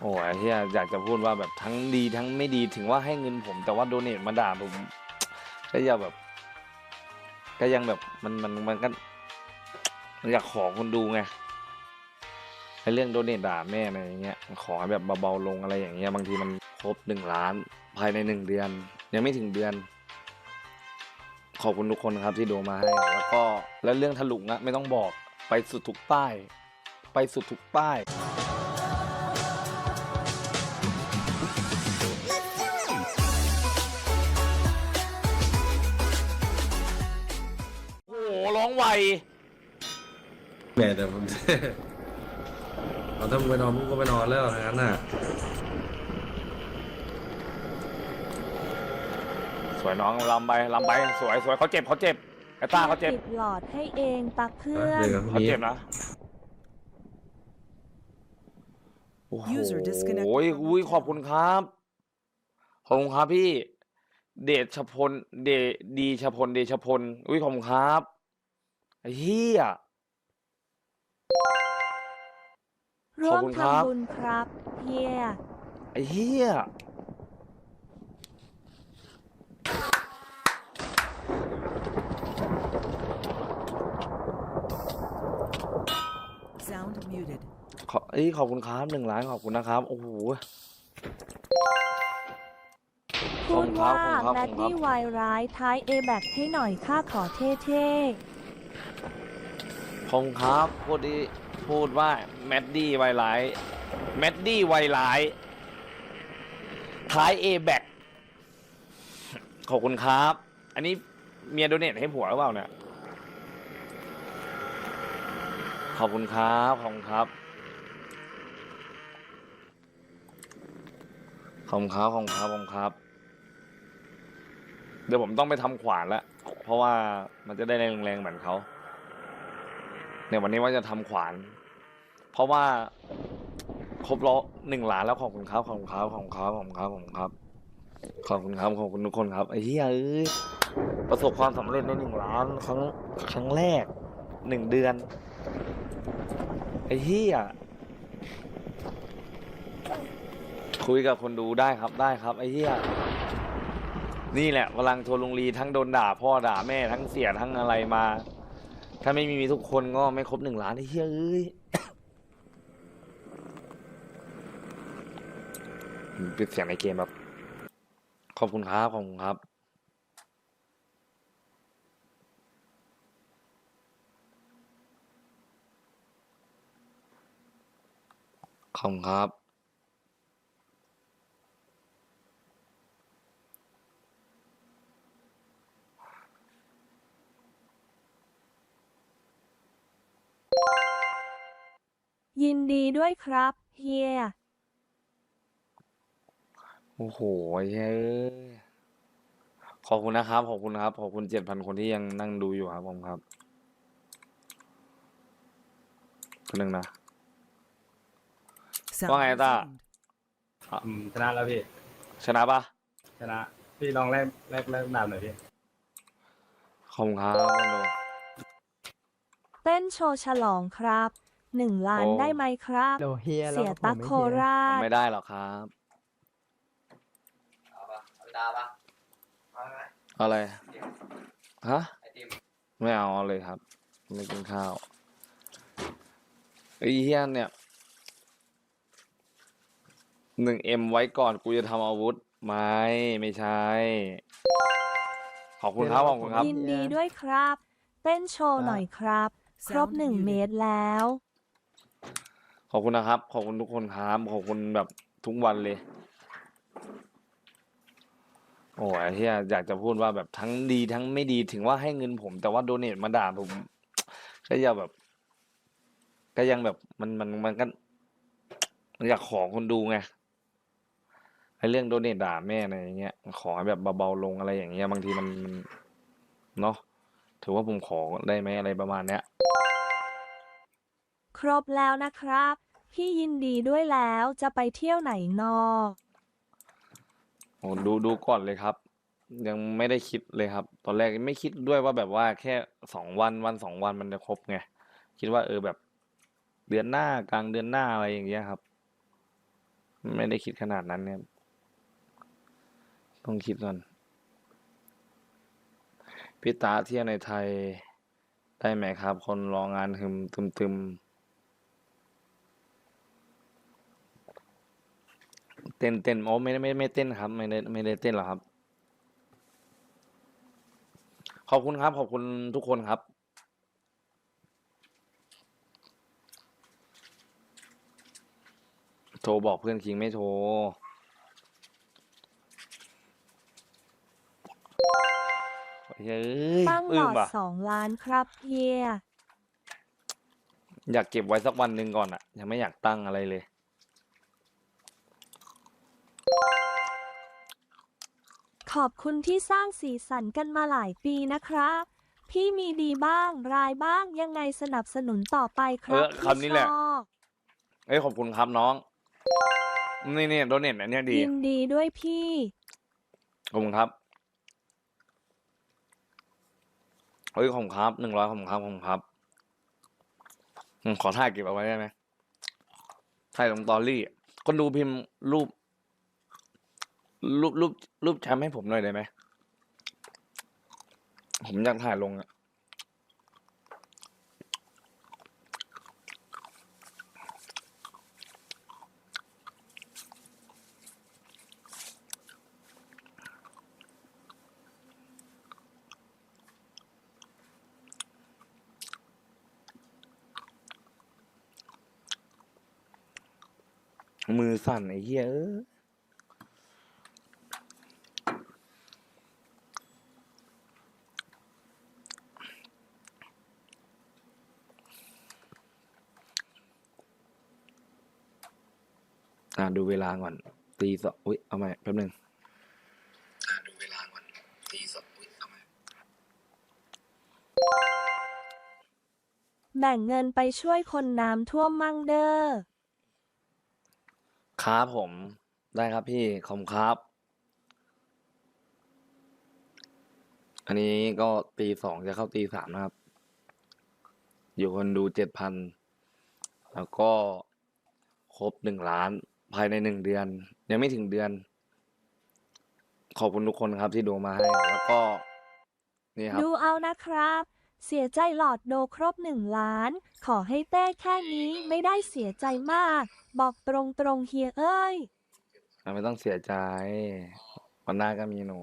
โอ้ยเฮียอยากจะพูดว่าแบบทั้งดีทั้งไม่ดีถึงว่าให้เงินผม แต่ว่าโดเนทมาด่าผม ก็อยากแบบ ก็ยังแบบมันมันมันก็อยากขอคนดูไงไอ้เรื่องโดเนทด่าแม่อะไรอย่างเงี้ยขอให้แบบเบาๆลงอะไรอย่างเงี้ยบางทีมันครบหนึ่งล้าน ภายในหนึ่งเดือน ยังไม่ถึงเดือน ขอบคุณทุกคนครับที่ดูมาให้แล้วก็แล้วเรื่องถลุงอะไม่ต้องบอกไปสุดทุกป้าย ไปสุดทุกป้าย องไวแหม่แต่ผม เอาถ้ามึงไปนอนมึงก็ไปนอนแล้วทางนั้นน่ะสวยน้องลำไปลำไปสวยสวยเขาเจ็บเขาเจ็บไอ้ต้าเขาเจ็บติดหลอดให้เองตักเพื่อน เดี๋ยวกับพรุ่งเขานี้เจ็บนะโอ้โห User disconnected โอ้ย from อุ้ย the ขอบคุณครับขอบคุณครับพี่ เดชพลเดดีชพลเดชพลอุ้ยขอบคุณครับ ไอ้เฮีย ร่วขอบมคุณครับ ทำบุญครับเฮียไอ้เฮีย Sound muted. ขอเอ้ยขอบคุณครับหนึ่งล้านขอบคุณนะครับ โอ้โหพูดว่าขอบคุณครับ แบดดี้วายร้ายท้ายเอแบกให้หน่อยค่าขอเท่ ขอบคุณครับพูดดีพูดว่าแมดดี้ไวไลท์แมดดี้ไวไลท์ท้ายเอแบกขอบคุณครับ อันนี้เมียโดเนทให้ผัวหรือเปล่าเนี่ย ขอบคุณครับ ขอบคุณครับ ขอบคุณครับ ขอบคุณครับ ขอบคุณครับ เดี๋ยวผมต้องไปทำขวานแล้ว เพราะว่ามันจะได้แรงๆเหมือนเขา เนี่ยวันนี้ว่าจะทำขวาน เพราะว่าครบล้อหนึ่งล้านแล้วขอบคุณครับขอบคุณครับขอบคุณครับขอบคุณครับขอบคุณครับขอบคุณครับขอบคุณทุกคนครับไอ้เหี้ยเอ้ยประสบความสำเร็จในหนึ่งล้านครั้งครั้งแรกหนึ่งเดือนไอ้เหี้ยคุยกับคนดูได้ครับได้ครับ ไอ้เหี้ยนี่แหละพลังโทรลุงลีทั้งโดนด่าพ่อด่าแม่ทั้งเสียทั้งอะไรมา ถ้าไม่มีทุกคนก็ไม่ครบหนึ่งล้านไอ้เฮ้ยเอ้ยปิดเสียงในเกมแบบ ขอบคุณครับ ขอบคุณครับ ขอบคุณครับ ยินดีด้วยครับเฮีย โอ้โหเฮ้ยขอบคุณนะครับ ขอบคุณครับ ขอบคุณเจ็ดพันคนที่ยังนั่งดูอยู่ครับผมครับคนหนึ่งนะ Sound Vâng, em ta. resumed. อืมชนะแล้วพี่ ชนะปะชนะ พี่ลองแลกแลกแลกดาบหน่อยพี่ ขอบคุณครับคนดูเต้นโชว์ฉลองครับ หนึ่งล้านโอ้ ได้ไหมครับ โลเฮียเสียแล้วตักผมไม่โคเฮียราช ไม่ได้หรอกครับ เอาปะเอาดาปะเอาไหมเอาอะไร ฮะ ไอติมไม่เอาเลยครับ ไม่กินข้าวไอ้เฮียเนี่ยหนึ่งเอ็มไว้ก่อนกูจะทำอาวุธ ไม่ ไม่ใช่ ขอบคุณครับ ขอบคุณครับ ยินดีด้วยครับ เต้นโชว์หน่อยครับ ครบ Sound หนึ่ง muted. เมตรแล้ว ขอบคุณนะครับ ขอบคุณทุกคนครับขอบคุณแบบทุกวันเลย โอ้ยเฮียอยากจะพูดว่าแบบทั้งดีทั้งไม่ดีถึงว่าให้เงินผม แต่ว่าโดเนทมาด่าผมก็ยากแบบ ก็ยังแบบมันมันมันก็มันอยากขอคนดูไงไอ้เรื่องโดเนทด่าแม่อะไรอย่างเงี้ยขอให้แบบเบาๆลงอะไรอย่างเงี้ยบางทีมันเนาะถือว่าผมขอได้ไหมอะไรประมาณเนี้ย ครบแล้วนะครับ พี่ยินดีด้วยแล้วจะไปเที่ยวไหนนอกโอ้ดูดูก่อนเลยครับ ยังไม่ได้คิดเลยครับ ตอนแรกไม่คิดด้วยว่าแบบว่าแค่สองวันวันสองวันมันจะครบไงคิดว่าเออแบบเดือนหน้ากลางเดือนหน้าอะไรอย่างเงี้ยครับ ไม่ได้คิดขนาดนั้นเนี่ยต้องคิดก่อนพี่ตาเที่ยวในไทยได้ไหมครับ คนรองานหึมตึมตึ เต้นเต้นโอ้ไม่ได้ไม่ไม่เต้นครับไม่ได้ไม่ได้เต้นหรอกครับ ขอบคุณครับ ขอบคุณทุกคนครับ โทรบอกเพื่อนคิงไม่โทรเฮ้ยตั้งหลอึ้งอดป่ะสองล้านครับเฮีย อยากเก็บไว้สักวันหนึ่งก่อนอะยังไม่อยากตั้งอะไรเลย ขอบคุณที่สร้างสีสันกันมาหลายปีนะครับ พี่มีดีบ้างรายบ้างยังไงสนับสนุนต่อไปครับเออคำนี้แหละ พี่ชอบเอ้ยขอบคุณครับน้อง นี่นี่โดเน็ตอันเนี้ยดียินดีด้วยพี่ ขอบคุณครับเฮ้ยขอบคุณครับหนึ่งร้อยขอบคุณครับขอบคุณครับอืมขอถ่ายเก็บเอาไว้ได้ไหมถ่ายลงตอรี่อะคนดูพิมพ์รูป รูปรูปรูปแชมป์ให้ผมหน่อยได้ไหม ผมอยากถ่ายลงอะมือสั่นไอ้เหี้ยเออาดูเวลาก่อนตีสองอุ้ยเอาใหม่แป๊บหนึงอ่าดูเวลาก่อนตีสองอุ้ยเอาใหม่แบ่งเงินไปช่วยคนน้ำท่วมมั่งเด้อครับผมได้ครับพี่ขอบคุณครับ อันนี้ก็ตีสองจะเข้าตีสามนะครับ อยู่คนดูเจ็ดพันแล้วก็ครบหนึ่งล้าน ภายในหนึ่งเดือน ยังไม่ถึงเดือน ขอบคุณทุกคนครับที่ดูมาให้ แล้วก็ นี่ครับ ดูเอานะครับ เสียใจหลอดโดครบหนึ่งล้าน ขอให้เต้แค่นี้ไม่ได้เสียใจมาก บอกตรงตรงๆเฮียเอ้ย ไม่ต้องเสียใจวันหน้าก็มีหนู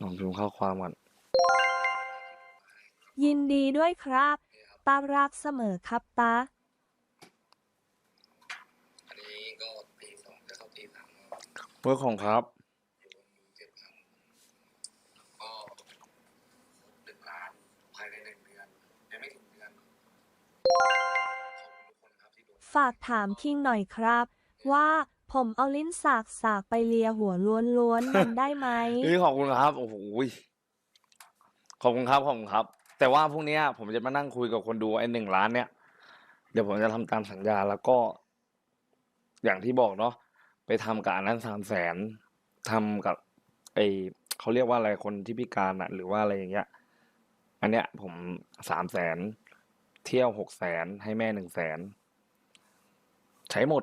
ลองดูข้อความก่อน ยินดีด้วยครับ ตารักเสมอครับตา อันนี้ก็ตีสองจะเข้าตีสามเมื่อของครับก็หนึ่งล้านภายในหนึ่งเดือนยังไม่ถึงเดือนขอบคุณทุกคนครับที่ดูฝากถามคิงหน่อยครับ ว่าผมเอาลิ้นสากสากไปเลียหัวล้วนๆมันได้ไหมเฮ้ยขอบคุณครับ โอ้โหยขอบคุณครับ ขอบคุณครับ แต่ว่าพรุ่งนี้ผมจะมานั่งคุยกับคนดูไอ้หนึ่งล้านเนี่ย เดี๋ยวผมจะทำตามสัญญาแล้วก็ อย่างที่บอกเนาะไปทำกับอันนั้นสามแสนทำกับไอเขาเรียกว่าอะไรคนที่พิการอะหรือว่าอะไรอย่างเงี้ย อันเนี้ย ผมสามแสนเที่ยวหกแสนให้แม่หนึ่งแสนใช้หมด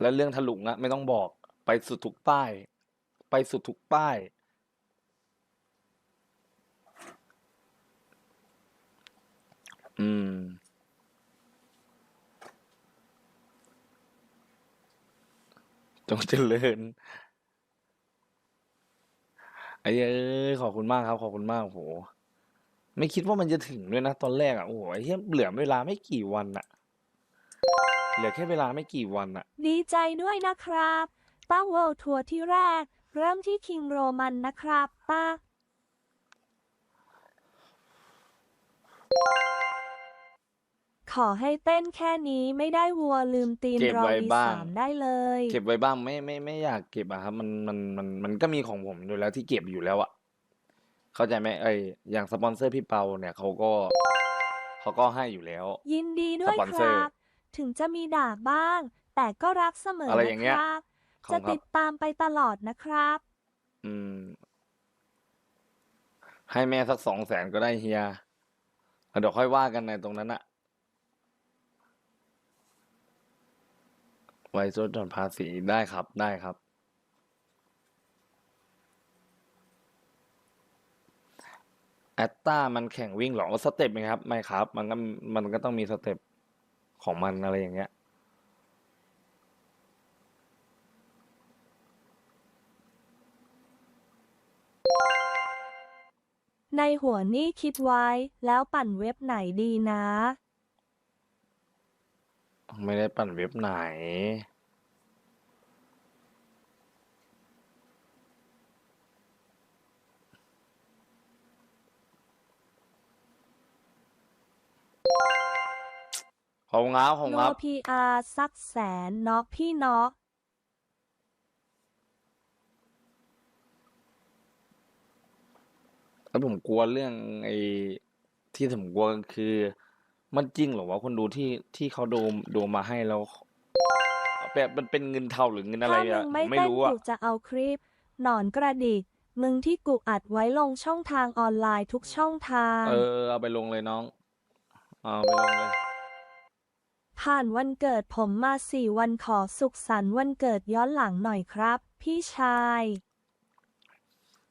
แล้วเรื่องถลุงอะไม่ต้องบอกไปสุดทุกป้าย ไปสุดทุกป้าย อืม จงเจริญ ไอ้เอ้ย ขอบคุณมากครับ ขอบคุณมากโห ไม่คิดว่ามันจะถึงด้วยนะ ตอนแรกอะ โอ้โห ไอ้เหี้ยเหลือเวลาไม่กี่วันอะ เหลือแค่เวลาไม่กี่วันอะ ดีใจด้วยนะครับต้าเวิลด์ทัวร์ที่แรก เริ่มที่คิงโรมันนะครับต้า ขอให้เต้นแค่นี้ไม่ได้วัวลืมตีนเก็บรอไว้อีบ้างสามได้เลย เก็บไว้บ้างไม่ไม่ไม่อยากเก็บอะครับมันมันมันมันก็มีของผมอยู่แล้วที่เก็บอยู่แล้วอะเข้าใจไหมเอ้ยอย่างสปอนเซอร์พี่เปาเนี่ยเขาก็เขาก็ให้อยู่แล้ว ยินดีด้วยสปอนคเซอร์รับถึงจะมีด่าบ้าง แต่ก็รักเสมออะไรนะอย่างเงี้คยรับ ขอบจะคุณครัติบ ดตามไปตลอดนะครับ อืม ให้แม่สักสองแสนก็ได้เฮียแล้วเดี๋ยวค่อยว่ากันในตรงนั้นอะ ไว้ลดหย่อนภาษีได้ครับได้ครับ แอตตามันแข่งวิ่งหรอสเต็ปไหมครับ ไม่ครับ มันก็มันก็ต้องมีสเต็ปของมันอะไรอย่างเงี้ยในหัวนี่คิดไว้แล้วปั่นเว็บไหนดีนะ ไม่ได้ปั่นเว็บไหนของงับของโนงับ พีอาร์สักแสนน็อกพี่น็อกแล้วผมกลัวเรื่องไอ้ที่ผมกลัวคือ มันจริงเหรอวะคนดูที่ที่เขาโดมโดมมาให้แล้วแบบมันเป็นเงินเท่าหรือเงินอะไรถ้ามึอะงผไม่มไม่เต้นรู้อะกูจะเอาคลิป หนอนกระดิกมึงที่กูอัดไว้ลงช่องทางออนไลน์ทุกช่องทาง เออเอาไปลงเลยน้องเอาไปลงเลย ผ่านวันเกิดผมมาสี่วันขอสุขสันต์วันเกิดย้อนหลังหน่อยครับ พี่ชาย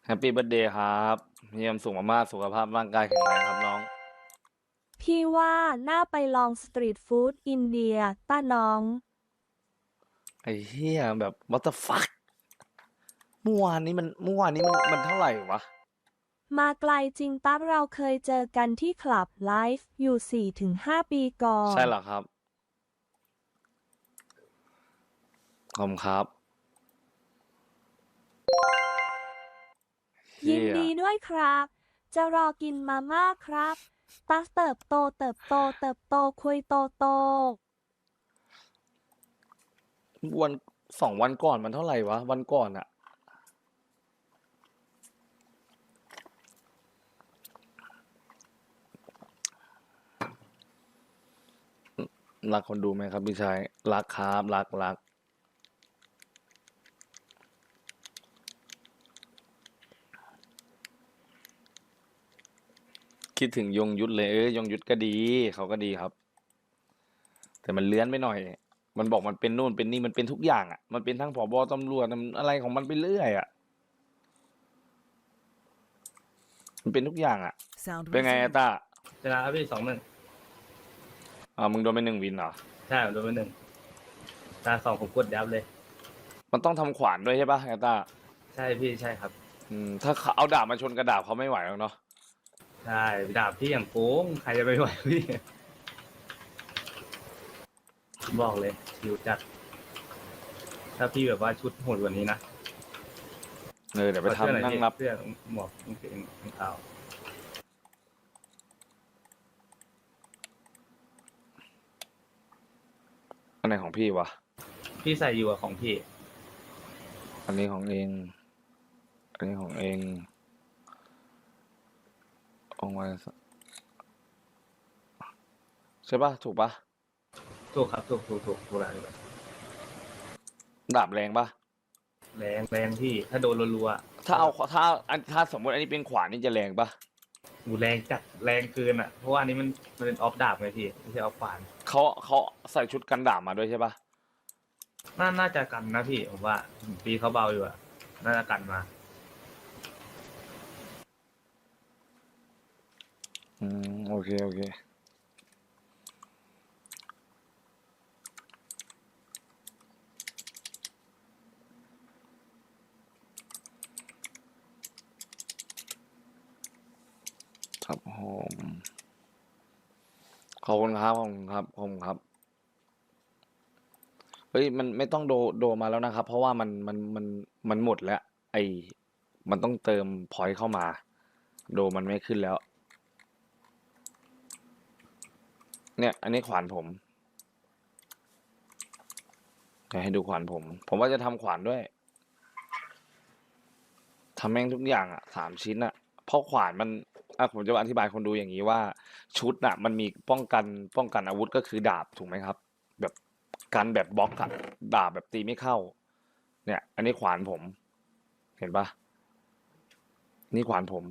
แฮปปี้เบิร์ดเดย์ครับเยี่ยมสุขมากๆสุขภาพร่างกายแข็งแรงครับน้อง พี่ว่าน่าไปลองสตรีทฟู้ดอินเดียต้าน้อง ไอ้เหี้ยแบบ what the fuck เมื่อวานนี้มันเมื่อวานนี้มันมันเท่าไหร่วะ มาไกลจริงตับเราเคยเจอกันที่คลับไลฟ์อยู่ 4-5 ปีก่อน ใช่เหรอครับขอบคุณครับยินเหี้ดีด้วยครับ จะรอกินมาม่าครับ ตักเติบโตเติบโตเติบโตคุยโตโตวันสองวันก่อนมันเท่าไหร่วะ วันก่อนอะรักคนดูไหมครับพี่ชาย รักครับ รักรัก คิดถึงยงยุทธเลยเอ้ยยงยุทธก็ดีเขาก็ดีครับ แต่มันเลื้อนไปหน่อย มันบอกมันเป็นนู่นเป็นนี่มันเป็นทุกอย่างอะมันเป็นทั้งผบตำรวจมันอะไรของมันไปเรื่อยอะมันเป็นทุกอย่างอะ Sound เป็นไง resumed. อะต้าชนะครับพี่สองหนึ่งอ่ามึงโดนไปหนึ่งวินเหรอใช่ผมโดนไปหนึ่งตาสองผมกดยับเลย มันต้องทำขวานด้วยใช่ปะไอ้ต้าใช่พี่ใช่ครับ อืมถ้าเขาเอาดาบมาชนกระดาบเขาไม่ไหวหรอกเนาะ ใช่ดาบพี่อย่างโกงใครจะไปไหวพี่ บอกเลยชิวจัด ถ้าพี่แบบว่าชุดโหดกว่านี้นะเออเดี๋ยวไปขอเสื้อหทำนั่งพี่รับ เสื้อหมวกกางเกงรองเท้าอันไหนของพี่วะ พี่ใส่อยู่กับของพี่ อันนี้ของเอง อันนี้ของเองเอาไว้สใช่ปะถูกปะถูกครับถูกถูกถูกถูกแล้วดาบแรงปะแรงแรงพี่ ถ้าโดนรัวๆอะถ้าเอาถ้าอันถ้าสมมติอันนี้เป็นขวานนี่จะแรงปะหูแรงจัดแรงเกินอะ เพราะว่าอันนี้มันมันเป็นออฟดาบไงพี่ไม่ใช่ออฟขวานเขาเขาใส่ชุดกันดาบมาด้วยใช่ปะน่าน่าจะกันนะพี่ผมว่าปีเขาเบาอยู่อะน่าจะกันมา อืม โอเค โอเคครับผมขอบคุณครับขอบคุณครับขอบคุณครับ เฮ้ย มันไม่ต้องโดโดมาแล้วนะครับ เพราะว่ามันมันมันมันหมดแล้ว ไอมันต้องเติมพอยต์เข้ามา โดมันไม่ขึ้นแล้ว เนี่ย อันนี้ขวานผมจะให้ดูขวานผม ผมว่าจะทำขวานด้วยทำแม่งทุกอย่างอะสามชิ้นอะเพราะขวานมันอะผมจะอธิบายคนดูอย่างนี้ว่า ชุดน่ะ มันมีป้องกันป้องกันอาวุธก็คือดาบถูกไหมครับ แบบกันแบบบล็อกอะดาบแบบตีไม่เข้า เนี่ย อันนี้ขวานผม เห็นปะนี่ขวานผม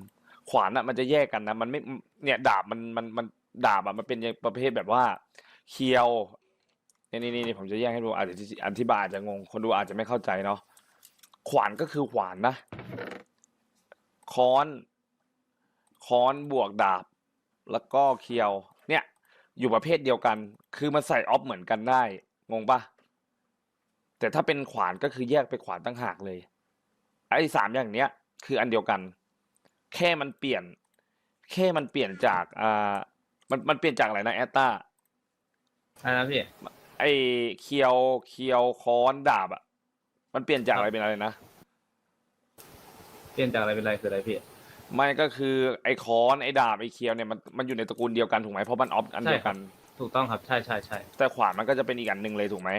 ขวานอะมันจะแยกกันนะ มันไม่เนี่ย ดาบมันมันมัน ดาบอะมันเป็นประเภทแบบว่าเคียวนี่นี่นี่ผมจะแยกให้ดูอาจจะอธิบายอาจจะงง คนดูอาจจะไม่เข้าใจเนาะขวานก็คือขวานนะค้อนค้อนบวกดาบ แล้วก็เคียว เนี่ย อยู่ประเภทเดียวกัน คือมันใส่ออฟเหมือนกันได้งงปะแต่ถ้าเป็นขวานก็คือแยกไปขวานตั้งหากเลย ไอ้สามอย่างเนี้ย คืออันเดียวกัน แค่มันเปลี่ยน แค่มันเปลี่ยนจากอ่า มันมันเปลี่ยนจากอะไรนะแอตตาอะไรนะพี่ไอ้เคียวเคียวค้อนดาบอะมันเปลี่ยนจากอะไรเป็นอะไรนะเปลี่ยนจากอะไรเป็นอะไรคืออะไรพี่ ไม่ก็คือไอ้ค้อนไอ้ดาบไอ้เคียวเนี่ยมันมันอยู่ในตระกูลเดียวกันถูกไหมเพราะมันออฟอันเดียวกัน ถูกต้องครับใช่ใช่ใช่แต่ขวานมันก็จะเป็นอีกอันหนึ่งเลยถูกไหม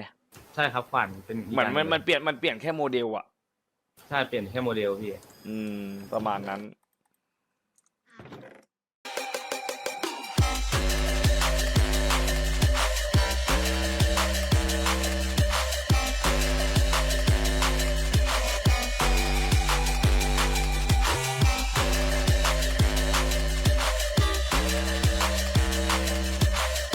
ใช่ครับขวานเป็นกเหมือนมันย่างมันเปลี่ยนมันเปลี่ยนแค่โมเดลอะใช่เปลี่ยนแค่โมเดลพี่ อืม ประมาณนั้น